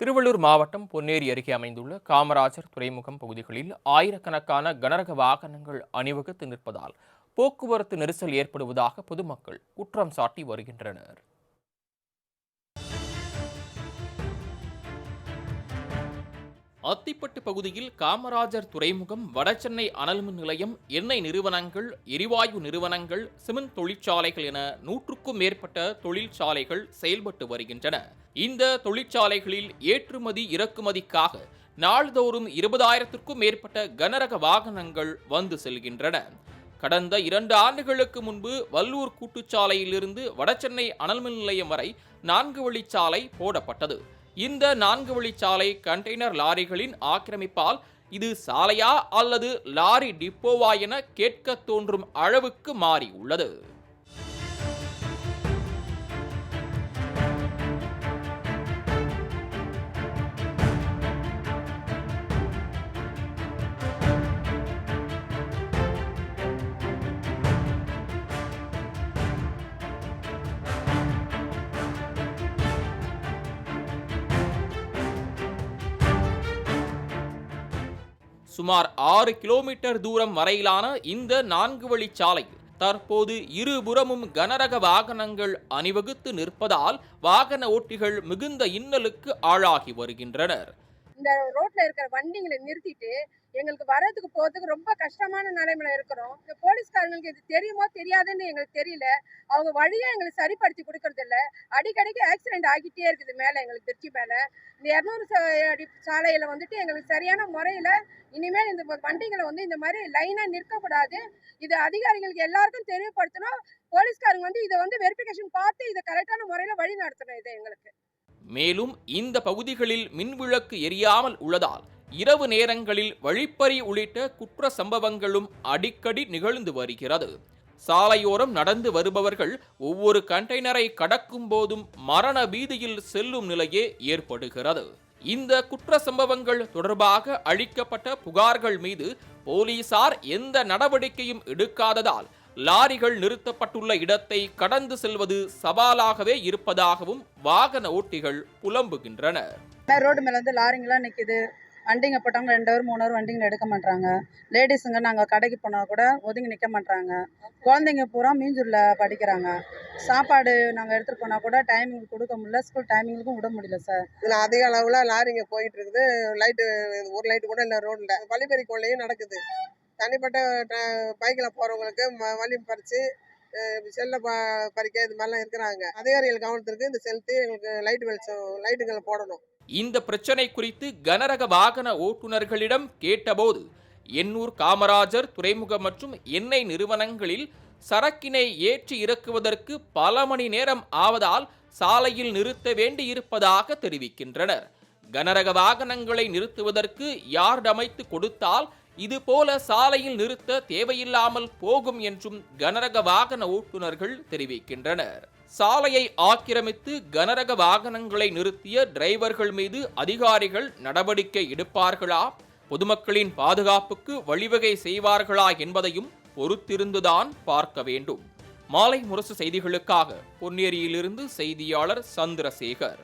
திருவள்ளூர் மாவட்டம் பொன்னேரி அருகே அமைந்துள்ள காமராஜர் துறைமுகம் பகுதிகளில் ஆயிரக்கணக்கான கனரக வாகனங்கள் அணிவகுத்து நிற்பதால் போக்குவரத்து நெரிசல் ஏற்படுவதாக பொதுமக்கள் குற்றம் சாட்டி வருகின்றனர். அத்திப்பட்டு பகுதியில் காமராஜர் துறைமுகம் வடசென்னை அனல்மின் நிலையம் எண்ணெய் நிறுவனங்கள் எரிவாயு நிறுவனங்கள் சிமெண்ட் தொழிற்சாலைகள் என நூற்றுக்கும் மேற்பட்ட தொழிற்சாலைகள் செயல்பட்டு வருகின்றன. இந்த தொழிற்சாலைகளில் ஏற்றுமதி இறக்குமதிக்காக நாள்தோறும் இருபதாயிரத்திற்கும் மேற்பட்ட கனரக வாகனங்கள் வந்து செல்கின்றன. கடந்த இரண்டு ஆண்டுகளுக்கு முன்பு வல்லூர் கூட்டுச்சாலையிலிருந்து வடசென்னை அனல்மின் நிலையம் வரை நான்கு வழிச்சாலை போடப்பட்டது. இந்த நான்கு வழிச்சாலை கண்டெய்னர் லாரிகளின் ஆக்கிரமிப்பால் இது சாலையா அல்லது லாரி டிப்போவா என கேட்க தோன்றும் அளவுக்கு மாறி உள்ளது சுமார் ஆறு கிலோமீட்டர் தூரம் வரையிலான இந்த நான்கு வழிச்சாலையில் தற்போது இருபுறமும் கனரக வாகனங்கள் அணிவகுத்து நிற்பதால் வாகன ஓட்டிகள் மிகுந்த இன்னலுக்கு ஆளாகி வருகின்றனர். இந்த ரோட்ல இருக்கிற வண்டிங்களை நிறுத்திட்டு எங்களுக்கு வர்றதுக்கு போறதுக்கு ரொம்ப கஷ்டமான நிலைமையில இருக்கிறோம். இந்த போலீஸ்காரங்களுக்கு இது தெரியுமோ தெரியாதுன்னு எங்களுக்கு தெரியல. அவங்க வழியை எங்களுக்கு சரிப்படுத்தி கொடுக்கறது இல்லை அடிக்கடிக்கு ஆக்சிடென்ட் ஆகிட்டே இருக்குது மேல எங்களுக்கு திருச்சி மேல. இந்த இரநூறு அடி சாலையில வந்துட்டு எங்களுக்கு சரியான முறையில இனிமேல் இந்த வண்டிகளை வந்து இந்த மாதிரி லைனா நிற்கக்கூடாது. இது அதிகாரிகளுக்கு எல்லாருக்கும் தெரியப்படுத்தணும். போலீஸ்காரங்க வந்து இதை வந்து வெரிஃபிகேஷன் பார்த்து இதை கரெக்டான முறையில வழி நடத்தணும் இதை எங்களுக்கு. மேலும் இந்த பகுதிகளில் மின்விளக்கு எரியாமல் உள்ளதால் இரவு நேரங்களில் வழிப்பறி உள்ளிட்ட குற்ற சம்பவங்களும் அடிக்கடி நிகழ்ந்து வருகிறது. சாலையோரம் நடந்து வருபவர்கள் ஒவ்வொரு கண்டெய்னரை கடக்கும் போதும் மரண பீதியில் செல்லும் நிலையே ஏற்படுகிறது. இந்த குற்ற சம்பவங்கள் தொடர்பாக அளிக்கப்பட்ட புகார்கள் மீது போலீசார் எந்த நடவடிக்கையும் எடுக்காததால் லாரிகள் நிறுத்தப்பட்டுள்ள இடத்தை கடந்து செல்வது சவாலாகவே இருப்பதாகவும் வாகன ஓட்டிகள் புலம்புகின்றனர். ரோடு மேல வந்து லாரிங்கெல்லாம் நிக்குது. வண்டிங்க போட்டவங்க ரெண்டு ஹவர் மூணு ஹவர் வண்டிங்களை எடுக்க மாட்டாங்க லேடிஸுங்க நாங்கள் கடைக்கு போனால் கூட ஒதுங்கி நிற்க மாட்டாங்க குழந்தைங்க பூரா மீஞ்சூரில் படிக்கிறாங்க. சாப்பாடு நாங்கள் எடுத்துகிட்டு போனால் கூட டைமிங் கொடுக்க முடியல. ஸ்கூல் டைமிங்களுக்கும் விட முடியல சார் இதில் அதிக அளவில் லாரிங்க போயிட்டு இருக்குது. லைட்டு ஒரு லைட்டு கூட இல்லை ரோட்டில் வழிபறி கொள்ளையும் நடக்குது. தனிப்பட்ட பைக்கில் போகிறவங்களுக்கு ம பறித்து செல்லை ப பறிக்க இது மாதிரிலாம் இருக்கிறாங்க. அதிகாரிகள் கவனத்திற்கு இந்த செலுத்தி எங்களுக்கு லைட் வெளிச்சம் லைட்டுகளை போடணும். இந்த பிரச்சனை குறித்து கனரக வாகன ஓட்டுநர்களிடம் கேட்டபோது எண்ணூர் காமராஜர் துறைமுக மற்றும் எண்ணெய் நிறுவனங்களில் சரக்கினை ஏற்றி இறக்குவதற்கு பல மணி நேரம் ஆவதால் சாலையில் நிறுத்த வேண்டியிருப்பதாக தெரிவிக்கின்றனர். கனரக வாகனங்களை நிறுத்துவதற்கு யார்ட் அமைத்து கொடுத்தால் இதுபோல சாலையில் நிறுத்த தேவையில்லாமல் போகும் என்றும் கனரக வாகன ஓட்டுநர்கள் தெரிவிக்கின்றனர். சாலையை ஆக்கிரமித்து கனரக வாகனங்களை நிறுத்திய டிரைவர்கள் மீது அதிகாரிகள் நடவடிக்கை எடுப்பார்களா? பொதுமக்களின் பாதுகாப்புக்கு வழிவகை செய்வார்களா என்பதையும் பொறுத்திருந்துதான் பார்க்க வேண்டும். மாலை முரசு செய்திகளுக்காக பொன்னேரியிலிருந்து செய்தியாளர் சந்திரசேகர்.